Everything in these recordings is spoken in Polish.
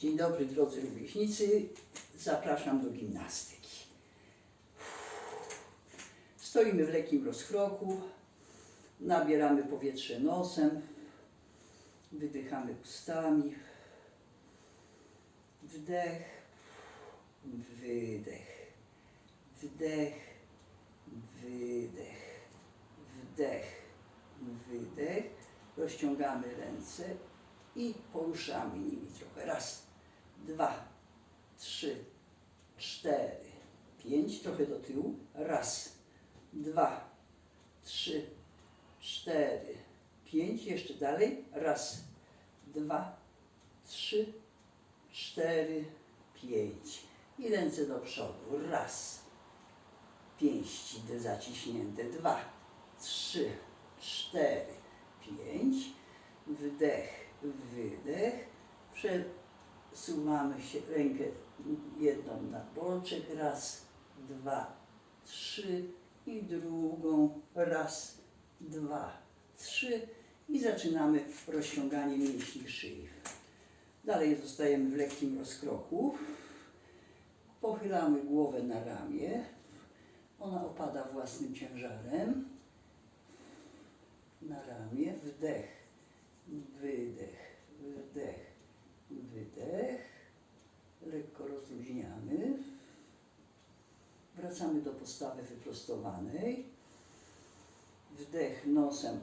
Dzień dobry drodzy rówieśnicy, zapraszam do gimnastyki. Stoimy w lekkim rozkroku, nabieramy powietrze nosem, wydychamy ustami, wdech, wydech, wdech, wydech, wdech, wydech, rozciągamy ręce i poruszamy nimi trochę. Raz, dwa, trzy, cztery, pięć, trochę do tyłu. Raz, dwa, trzy, cztery, pięć, jeszcze dalej. Raz, dwa, trzy, cztery, pięć. I ręce do przodu. Raz, pięści zaciśnięte. Dwa, trzy, cztery, pięć. Wdech, wydech. Przesuwamy się rękę jedną na boczek. Raz, dwa, trzy. I drugą. Raz, dwa, trzy. I zaczynamy rozciąganie mięśni szyi. Dalej zostajemy w lekkim rozkroku. Pochylamy głowę na ramię. Ona opada własnym ciężarem. Na ramię. Wdech, wydech, wdech, wydech. Lekko rozluźniamy. Wracamy do postawy wyprostowanej. Wdech nosem,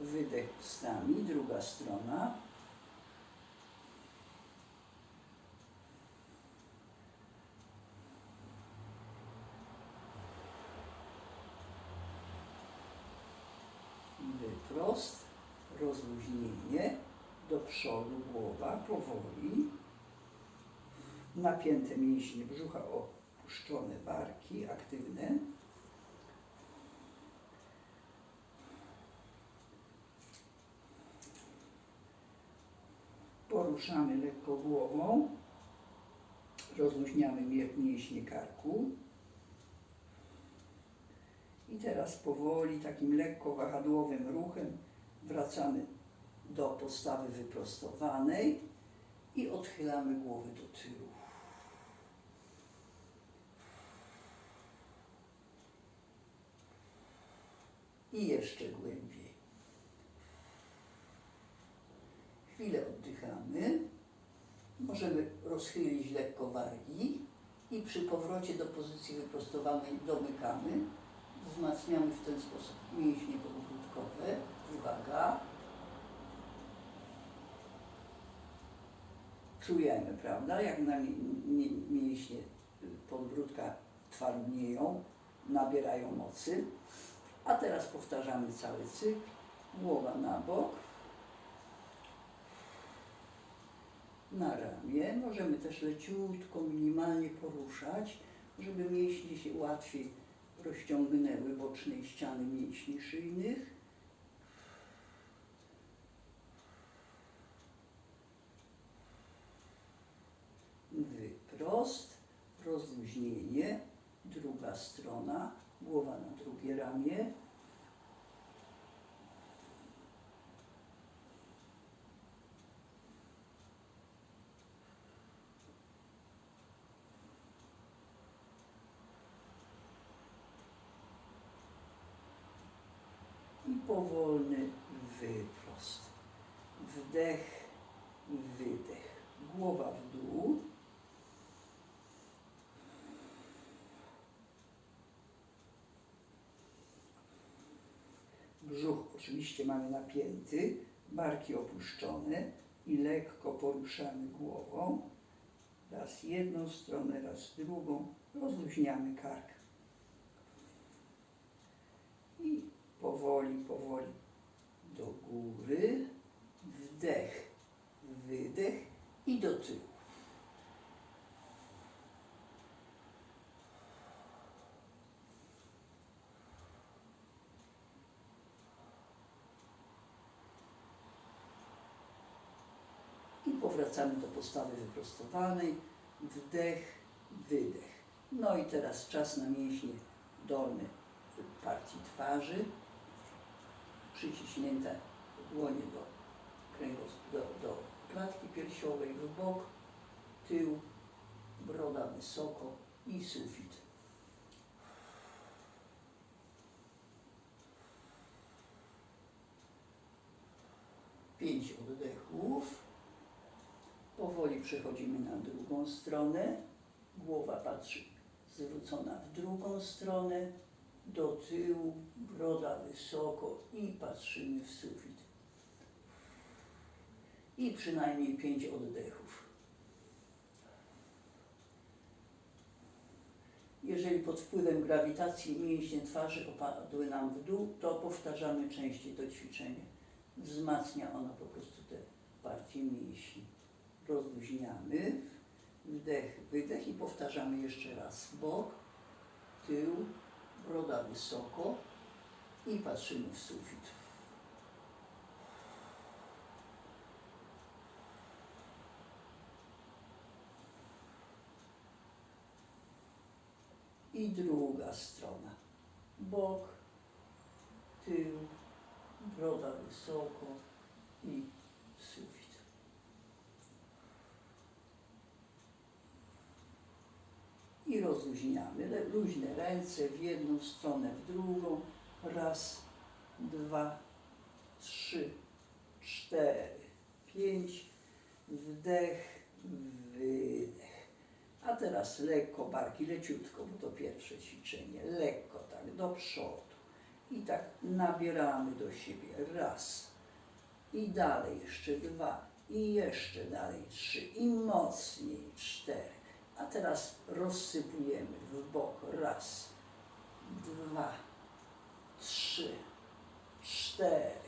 wydech ustami. Druga strona. Wyprost, rozluźnienie, do przodu powoli. Napięte mięśnie brzucha, opuszczone barki, aktywne. Poruszamy lekko głową, rozluźniamy mię- mięśnie karku. I teraz powoli, takim lekko wahadłowym ruchem wracamy do postawy wyprostowanej i odchylamy głowę do tyłu. I jeszcze głębiej. Chwilę oddychamy. Możemy rozchylić lekko wargi i przy powrocie do pozycji wyprostowanej domykamy. Wzmacniamy w ten sposób mięśnie podbródkowe. Uwaga. Prawda, jak na mi, mi, mięśnie podbródka twardnieją, nabierają mocy. A teraz powtarzamy cały cykl. Głowa na bok. Na ramię. Możemy też leciutko, minimalnie poruszać, żeby mięśnie się łatwiej rozciągnęły bocznej ściany mięśni szyjnych. Wyprost, rozluźnienie, druga strona, głowa na drugie ramię. i powolny wyprost. Wdech, wydech. Głowa w dół. Brzuch oczywiście mamy napięty, barki opuszczone i lekko poruszamy głową. Raz jedną stronę, raz drugą. Rozluźniamy kark. I powoli, powoli do góry, wdech, wydech i do tyłu. I powracamy do postawy wyprostowanej, wdech, wydech. No i teraz czas na mięśnie dolne partii twarzy, przyciśnięte dłonie do, do, do klatki piersiowej w bok, tył, broda wysoko i sufit. Pięć przechodzimy na drugą stronę. Głowa patrzy zwrócona w drugą stronę, do tyłu, broda wysoko i patrzymy w sufit. I przynajmniej pięć oddechów. Jeżeli pod wpływem grawitacji mięśnie twarzy opadły nam w dół, to powtarzamy częściej to ćwiczenie. Wzmacnia ono po prostu te partie mięśni. Rozluźniamy, wdech, wydech i powtarzamy jeszcze raz. Bok, tył, broda wysoko i patrzymy w sufit. I druga strona. Bok, tył, broda wysoko i sufit. I rozluźniamy. Luźne ręce w jedną stronę, w drugą. Raz, dwa, trzy, cztery, pięć. Wdech, wydech. A teraz lekko barki, leciutko, bo to pierwsze ćwiczenie. Lekko tak do przodu. I tak nabieramy do siebie. Raz. I dalej jeszcze dwa. I jeszcze dalej trzy. I mocniej cztery. A teraz rozsypujemy w bok. Raz, dwa, trzy, cztery,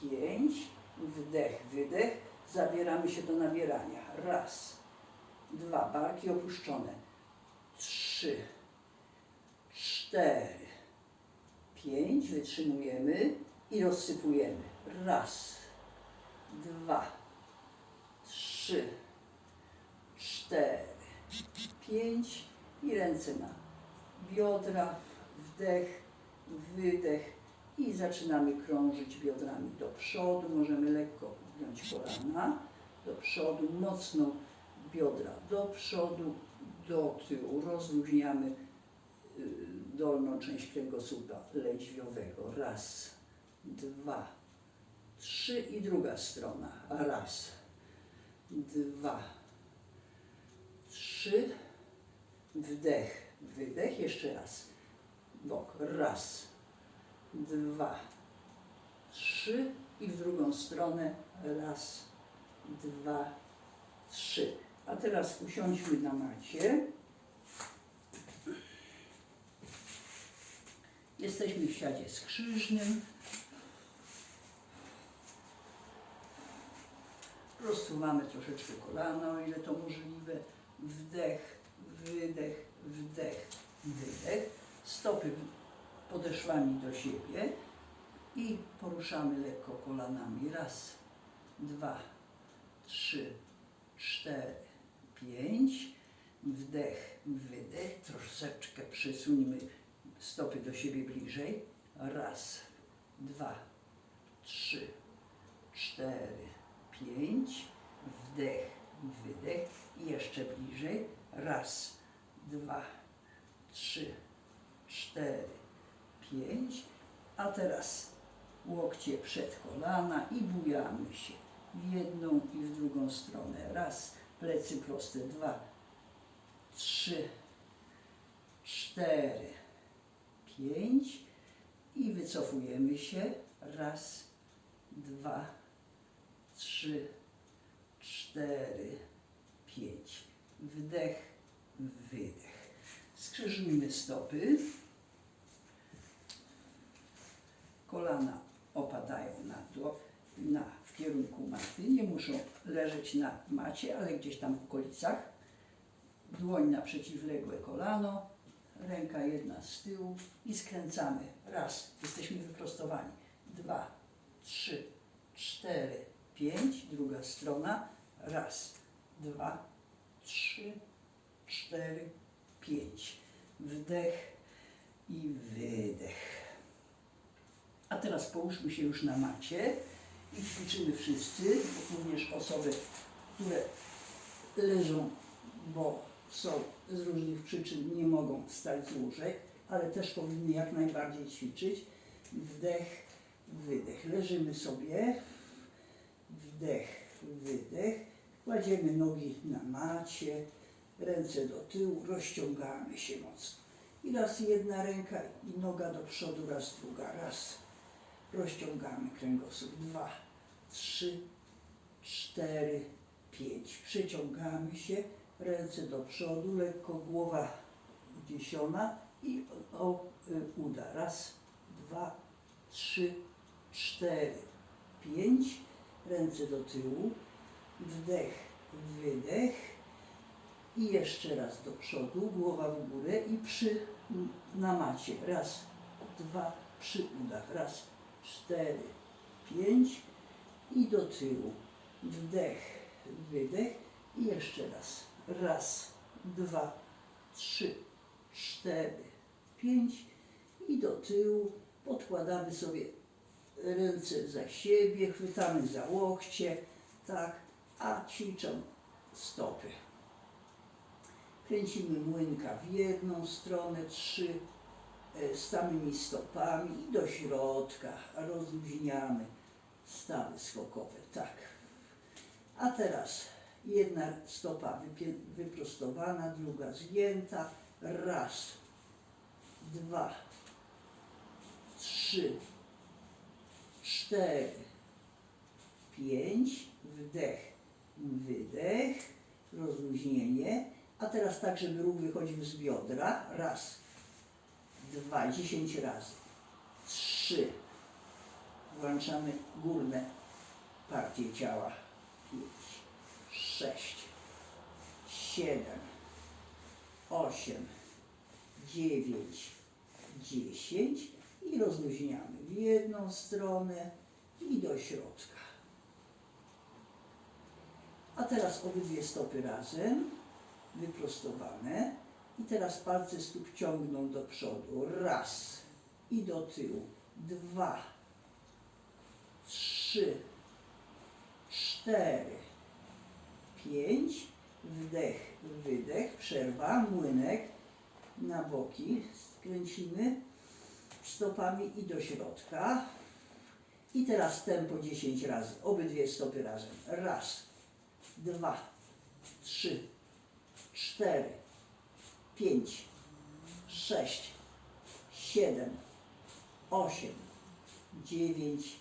pięć. Wdech, wydech. Zabieramy się do nabierania. Raz, dwa, barki opuszczone. Trzy, cztery, pięć. Wytrzymujemy i rozsypujemy. Raz, dwa, trzy, cztery, pięć i ręce na biodra, wdech, wydech i zaczynamy krążyć biodrami do przodu. Możemy lekko wgiąć kolana do przodu, mocno biodra do przodu, do tyłu. Rozluźniamy y, dolną część kręgosłupa lędźwiowego. Raz, dwa, trzy i druga strona. Raz, dwa, trzy, wdech, wydech, jeszcze raz, bok, raz, dwa, trzy. I w drugą stronę, raz, dwa, trzy. A teraz usiądźmy na macie. Jesteśmy w siadzie skrzyżnym. Rozsuwamy troszeczkę kolana, o ile to możliwe. Wdech, wydech, wdech, wydech. Stopy podeszwami do siebie i poruszamy lekko kolanami. Raz, dwa, trzy, cztery, pięć. Wdech, wydech. Troszeczkę przesuńmy stopy do siebie bliżej. Raz, dwa, trzy, cztery, pięć. Wdech, wydech. I jeszcze bliżej. Raz, dwa, trzy, cztery, pięć. A teraz łokcie przed kolana i bujamy się w jedną i w drugą stronę. Raz, plecy proste, dwa, trzy, cztery, pięć i wycofujemy się. Raz, dwa, trzy, cztery, pięć. Wdech, wydech. Skrzyżujmy stopy. Kolana opadają na dół, na, w kierunku maty. Nie muszą leżeć na macie, ale gdzieś tam w okolicach. Dłoń na przeciwległe kolano, ręka jedna z tyłu i skręcamy. Raz, jesteśmy wyprostowani. Dwa, trzy, cztery, pięć. Druga strona. Raz, dwa, trzy, cztery, pięć. Wdech i wydech. A teraz połóżmy się już na macie i ćwiczymy wszyscy, również osoby, które leżą bo są z różnych przyczyn nie mogą wstać z łóżek, ale też powinny jak najbardziej ćwiczyć. Wdech, wydech. Leżymy sobie. Wdech, wydech. Kładziemy nogi na macie, ręce do tyłu, rozciągamy się mocno. I raz jedna ręka i noga do przodu, raz druga, raz. Rozciągamy kręgosłup. Dwa, trzy, cztery, pięć. Przeciągamy się, ręce do przodu, lekko głowa uniesiona i o, uda. Raz, dwa, trzy, cztery, pięć. Ręce do tyłu. Wdech, wydech. I jeszcze raz do przodu, głowa w górę i przy na macie. Raz, dwa, przy udach. Raz, cztery, pięć i do tyłu. Wdech, wydech i jeszcze raz. Raz, dwa, trzy, cztery, pięć i do tyłu. Podkładamy sobie ręce za siebie, chwytamy za łokcie, tak, a ćwiczą stopy. Kręcimy młynka w jedną stronę, trzy e, z samymi stopami i do środka rozluźniamy stawy skokowe, tak. A teraz jedna stopa wyprostowana, druga zgięta, raz, dwa, trzy, cztery, pięć, wdech, wydech, rozluźnienie, a teraz tak, żeby ruch wychodził z biodra, raz, dwa, dziesięć razy, trzy, włączamy górne partie ciała, pięć, sześć, siedem, osiem, dziewięć, dziesięć i rozluźniamy w jedną stronę i do środka. A teraz obydwie stopy razem, wyprostowane. I teraz palce stóp ciągną do przodu. Raz i do tyłu. Dwa, trzy, cztery, pięć. Wdech, wydech, przerwa, młynek na boki. Skręcimy stopami i do środka. I teraz tempo 10 razy. Obydwie stopy razem. Raz, dwa, trzy, cztery, pięć, sześć, siedem, osiem, dziewięć,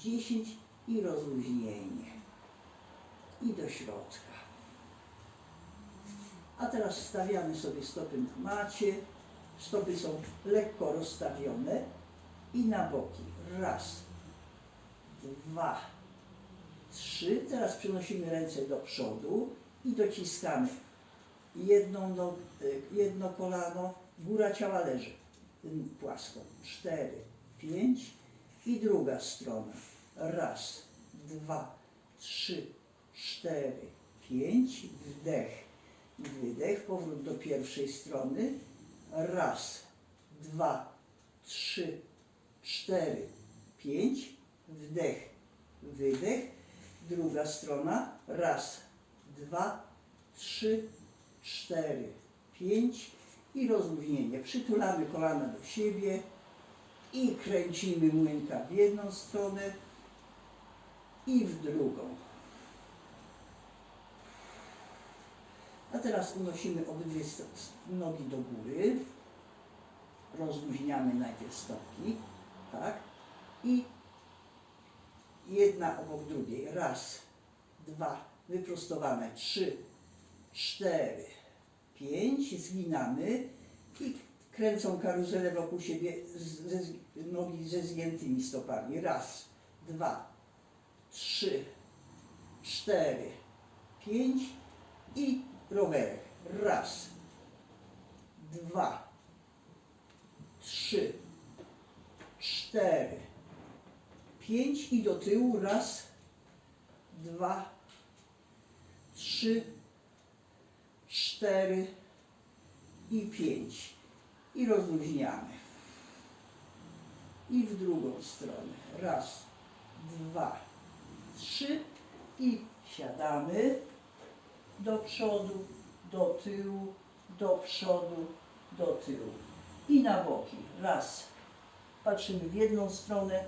dziesięć i rozluźnienie. I do środka. A teraz stawiamy sobie stopy na macie. Stopy są lekko rozstawione i na boki. Raz, dwa, trzy. Teraz przenosimy ręce do przodu i dociskamy no, y, jedno kolano, góra ciała leży płasko. Cztery, pięć i druga strona. Raz, dwa, trzy, cztery, pięć. Wdech, wydech. Powrót do pierwszej strony. Raz, dwa, trzy, cztery, pięć. Wdech, wydech. Druga strona. Raz, dwa, trzy, cztery, pięć i rozluźnienie. Przytulamy kolana do siebie i kręcimy młynka w jedną stronę i w drugą. Teraz unosimy obydwie nogi do góry. Rozluźniamy najpierw stopki, tak? I jedna obok drugiej. Raz, dwa, wyprostowane. Trzy, cztery, pięć, zginamy i kręcą karuzelę wokół siebie ze, nogi ze zgiętymi stopami. Raz, dwa, trzy, cztery, pięć i rowerek. Raz, dwa, trzy, cztery, pięć i do tyłu. Raz, dwa, trzy, cztery. I pięć. I rozluźniamy. I w drugą stronę. Raz, dwa, trzy. I siadamy do przodu, do tyłu, do przodu, do tyłu. I na boki. Raz. Patrzymy w jedną stronę,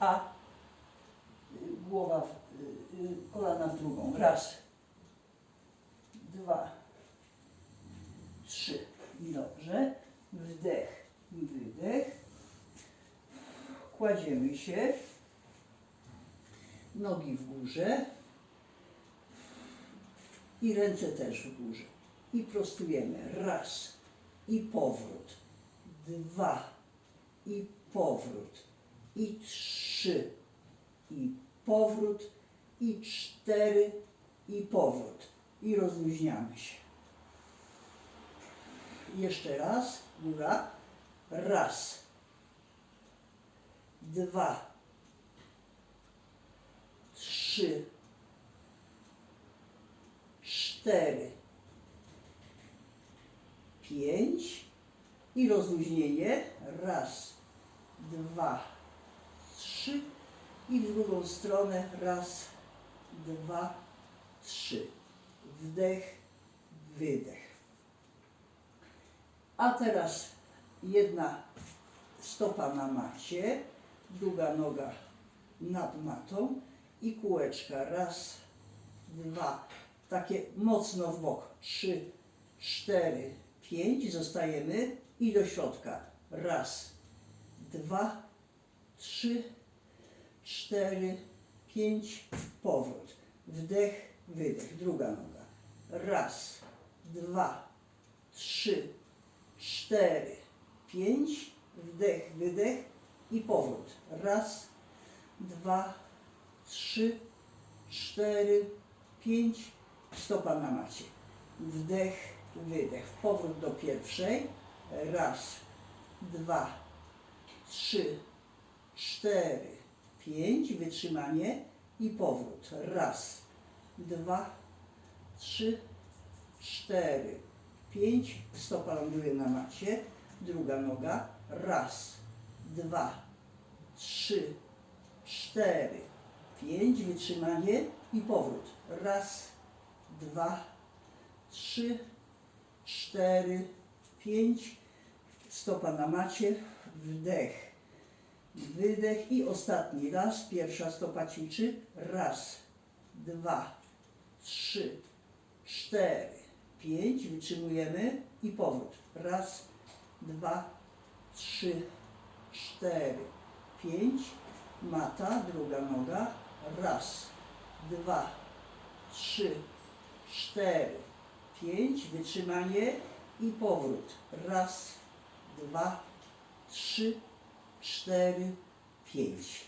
a y, głowa, w, y, y, kolana w drugą. Raz. Dwa. Trzy. Dobrze. Wdech, wydech. Kładziemy się. Nogi w górze. I ręce też w górze. I prostujemy. Raz. I powrót. Dwa. I powrót. I trzy. I powrót. I cztery. I powrót. I rozluźniamy się. Jeszcze raz. Góra. Raz. Dwa. Trzy cztery, pięć i rozluźnienie. Raz, dwa, trzy i w drugą stronę. Raz, dwa, trzy. Wdech, wydech. A teraz jedna stopa na macie, druga noga nad matą i kółeczka. Raz, dwa, takie mocno w bok. Trzy, cztery, pięć. Zostajemy i do środka. Raz, dwa, trzy, cztery, pięć. Powrót. Wdech, wydech. Druga noga. Raz, dwa, trzy, cztery, pięć. Wdech, wydech i powrót. Raz, dwa, trzy, cztery, pięć. Stopa na macie. Wdech, wydech. Powrót do pierwszej. Raz, dwa, trzy, cztery, pięć. Wytrzymanie i powrót. Raz, dwa, trzy, cztery, pięć. Stopa ląduje na macie. Druga noga. Raz, dwa, trzy, cztery, pięć. Wytrzymanie i powrót. Raz, dwa, trzy, cztery, pięć. Stopa na macie. Wdech, wydech i ostatni raz. Pierwsza stopa ćwiczy. Raz, dwa, trzy, cztery, pięć. Wytrzymujemy i powrót. Raz, dwa, trzy, cztery, pięć. Mata, druga noga. Raz, dwa, trzy, cztery, pięć. Wytrzymanie i powrót. Raz, dwa, trzy, cztery, pięć.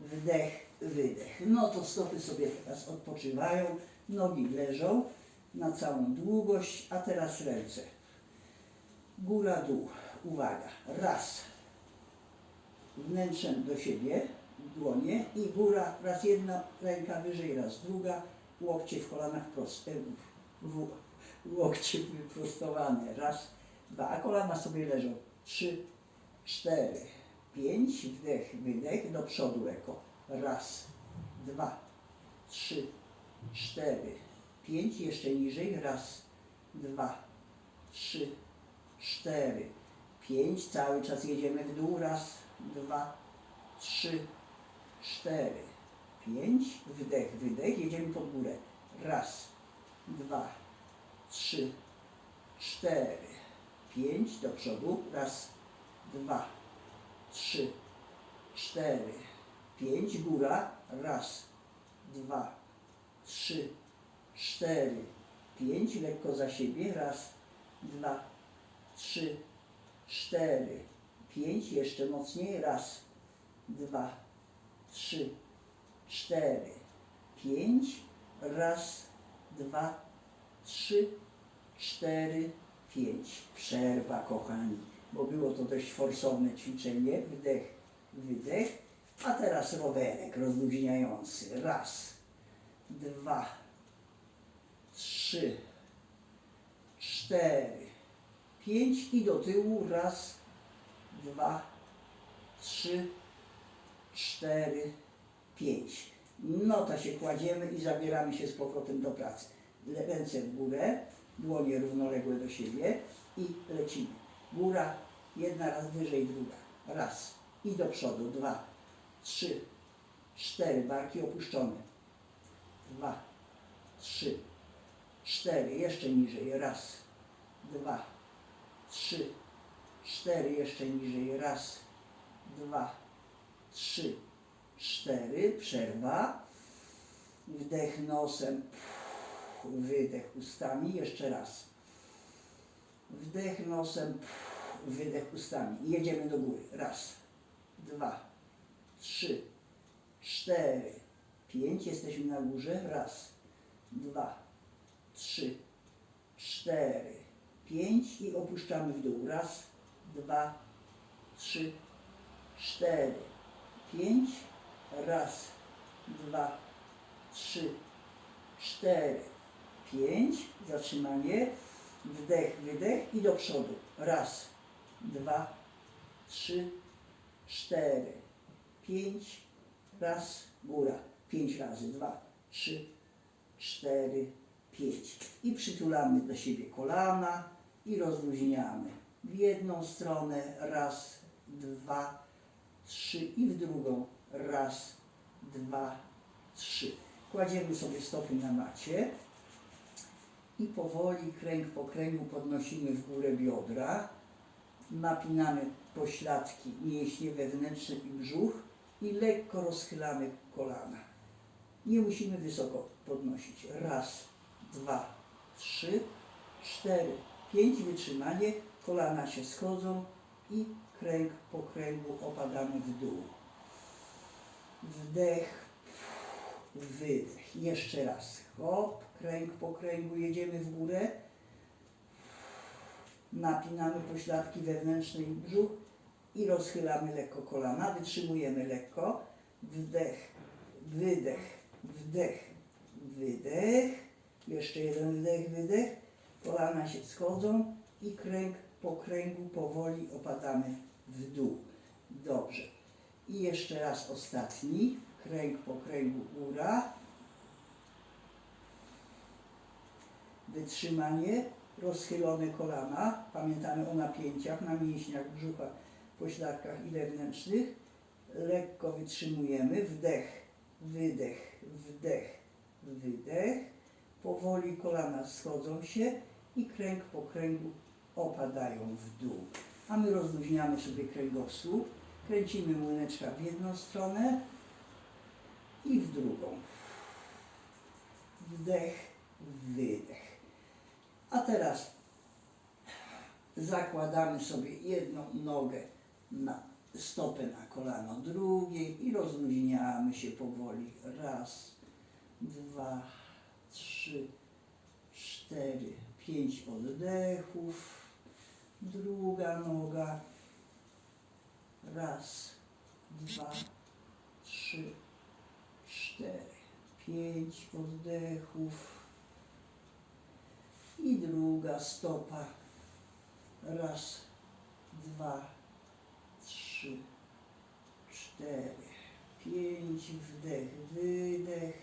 Wdech, wydech. No to stopy sobie teraz odpoczywają, nogi leżą na całą długość, a teraz ręce. Góra, dół. Uwaga. Raz. Wnętrzem do siebie, dłonie i góra, raz jedna ręka wyżej, raz druga, łokcie w kolanach proste, łokcie wyprostowane, raz, dwa, a kolana sobie leżą, trzy, cztery, pięć, wdech, wydech, do przodu eko, raz, dwa, trzy, cztery, pięć, jeszcze niżej, raz, dwa, trzy, cztery, pięć, cały czas jedziemy w dół, raz, dwa, trzy, cztery, pięć, wdech, wydech, jedziemy pod górę. Raz, dwa, trzy, cztery, pięć, do przodu. Raz, dwa, trzy, cztery, pięć, góra. Raz, dwa, trzy, cztery, pięć, lekko za siebie. Raz, dwa, trzy, cztery, pięć, jeszcze mocniej. Raz, dwa, trzy, cztery, pięć. Raz, dwa, trzy, cztery, pięć. Przerwa, kochani, bo było to dość forsowne ćwiczenie. Wdech, wydech. A teraz rowerek rozluźniający. Raz, dwa, trzy, cztery, pięć i do tyłu. Raz, dwa, trzy, cztery, pięć. No to się kładziemy i zabieramy się z powrotem do pracy. Ręce w górę, Dłonie równoległe do siebie i lecimy. Góra, jedna raz wyżej, druga. Raz. I do przodu. Dwa, trzy, cztery. Barki opuszczone. Dwa, trzy, cztery. Jeszcze niżej. Raz, dwa, trzy, cztery. Jeszcze niżej. Raz, dwa, trzy, cztery. Przerwa. Wdech nosem. Wydech ustami. Jeszcze raz. Wdech nosem, wydech ustami. Jedziemy do góry. Raz, dwa, trzy, cztery, pięć. Jesteśmy na górze. Raz, dwa, trzy, cztery, pięć. I opuszczamy w dół. Raz, dwa, trzy, cztery, pięć. Raz, dwa, trzy, cztery, pięć. Zatrzymanie. Wdech, wydech i do przodu. Raz, dwa, trzy, cztery, pięć. Raz, góra. Pięć razy. Dwa, trzy, cztery, pięć. I przytulamy do siebie kolana i rozluźniamy. W jedną stronę. Raz, dwa, trzy i w drugą. Raz, dwa, trzy. Kładziemy sobie stopy na macie i powoli kręg po kręgu podnosimy w górę biodra. Napinamy pośladki, mięśnie wewnętrzne i brzuch i lekko rozchylamy kolana. Nie musimy wysoko podnosić. Raz, dwa, trzy, cztery, pięć. Wytrzymanie. Kolana się schodzą i kręg po kręgu opadamy w dół. Wdech, wydech. Jeszcze raz. Hop, kręg po kręgu jedziemy w górę. Napinamy pośladki wewnętrzne i brzuch i rozchylamy lekko kolana. Wytrzymujemy lekko. Wdech, wydech, wdech, wydech. Jeszcze jeden wdech, wydech. Kolana się schodzą i kręg po kręgu powoli opadamy w dół. Dobrze. I jeszcze raz ostatni. Kręg po kręgu góra. Wytrzymanie, rozchylone kolana. Pamiętamy o napięciach na mięśniach brzucha, pośladkach i wewnętrznych. Lekko wytrzymujemy. Wdech, wydech, wdech, wydech. Powoli kolana schodzą się i kręg po kręgu opadają w dół. A my rozluźniamy sobie kręgosłup. Kręcimy młyneczka w jedną stronę i w drugą. Wdech, wydech. A teraz zakładamy sobie jedną nogę na stopę na kolano drugiej i rozluźniamy się powoli. Raz, dwa, trzy, cztery, pięć oddechów. Druga noga. Raz, dwa, trzy, cztery, pięć oddechów. I druga stopa. Raz, dwa, trzy, cztery, pięć. Wdech, wydech.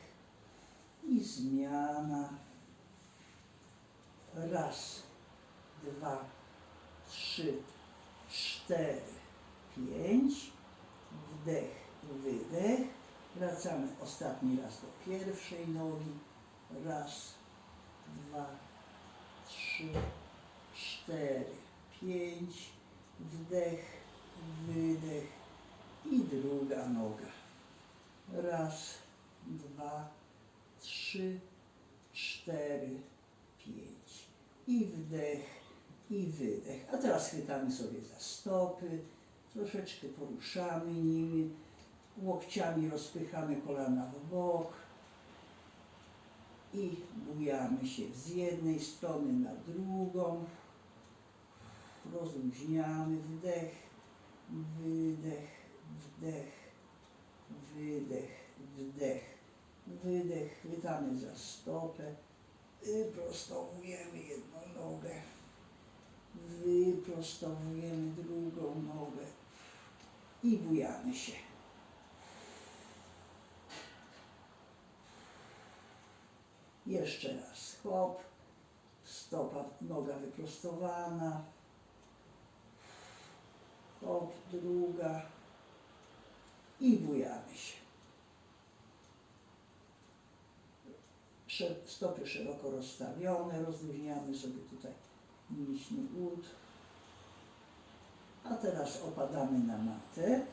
I zmiana. Raz, dwa, trzy, cztery, pięć. Wdech, wydech. Wracamy ostatni raz do pierwszej nogi. Raz, dwa, trzy, cztery, pięć. Wdech, wydech i druga noga. Raz, dwa, trzy, cztery, pięć. I wdech, i wydech. A teraz chwytamy sobie za stopy, troszeczkę poruszamy nimi, łokciami rozpychamy kolana w bok i bujamy się z jednej strony na drugą. Rozluźniamy wdech, wydech, wdech, wydech, wdech, wydech. Chwytamy za stopę, wyprostowujemy jedną nogę, wyprostowujemy drugą nogę i bujamy się. Jeszcze raz. Hop, stopa, noga wyprostowana. Hop, druga. I bujamy się. Stopy szeroko rozstawione, rozluźniamy sobie tutaj mięśnie ud. A teraz opadamy na matę.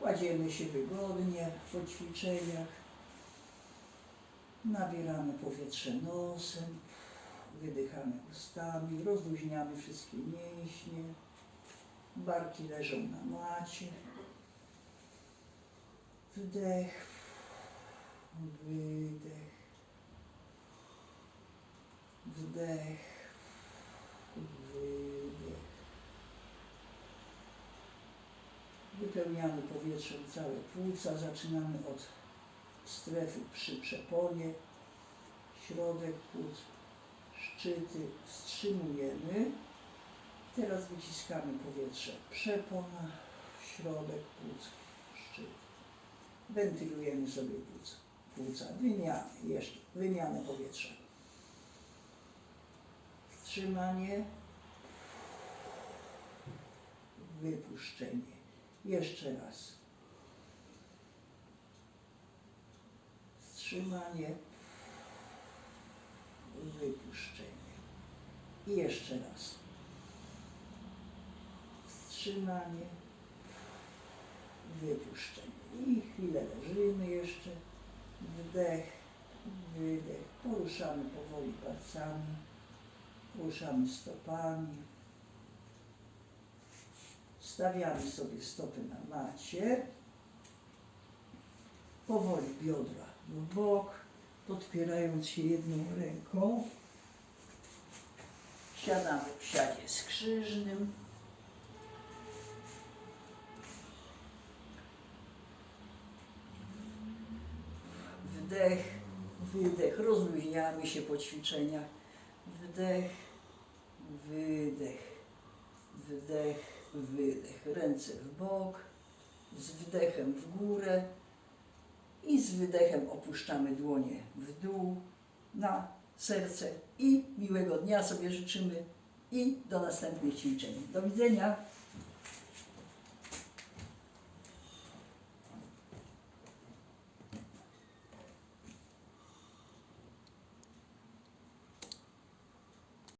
Kładziemy się wygodnie po ćwiczeniach. Nabieramy powietrze nosem, wydychamy ustami, rozluźniamy wszystkie mięśnie. Barki leżą na macie. Wdech, wydech, wdech, wydech. Wypełniamy powietrzem całe płuca. Zaczynamy od strefy przy przeponie, środek płuc, szczyty. Wstrzymujemy. Teraz wyciskamy powietrze. Przepona, środek płuc, szczyt. Wentylujemy sobie płuca. płuca. Wymiany, jeszcze, wymianę powietrza. Wstrzymanie, wypuszczenie. Jeszcze raz. Wstrzymanie, wypuszczenie. I jeszcze raz. Wstrzymanie, wypuszczenie. I chwilę leżymy jeszcze. Wdech, wydech. Poruszamy powoli palcami. Poruszamy stopami. Stawiamy sobie stopy na macie. Powoli biodra w bok, podpierając się jedną ręką. Siadamy w siadzie skrzyżnym. Wdech, wydech. Rozluźniamy się po ćwiczeniach. Wdech, wydech. Wdech, wydech. Ręce w bok, z wdechem w górę i z wydechem opuszczamy dłonie w dół na serce i miłego dnia sobie życzymy i do następnych ćwiczeń. Do widzenia.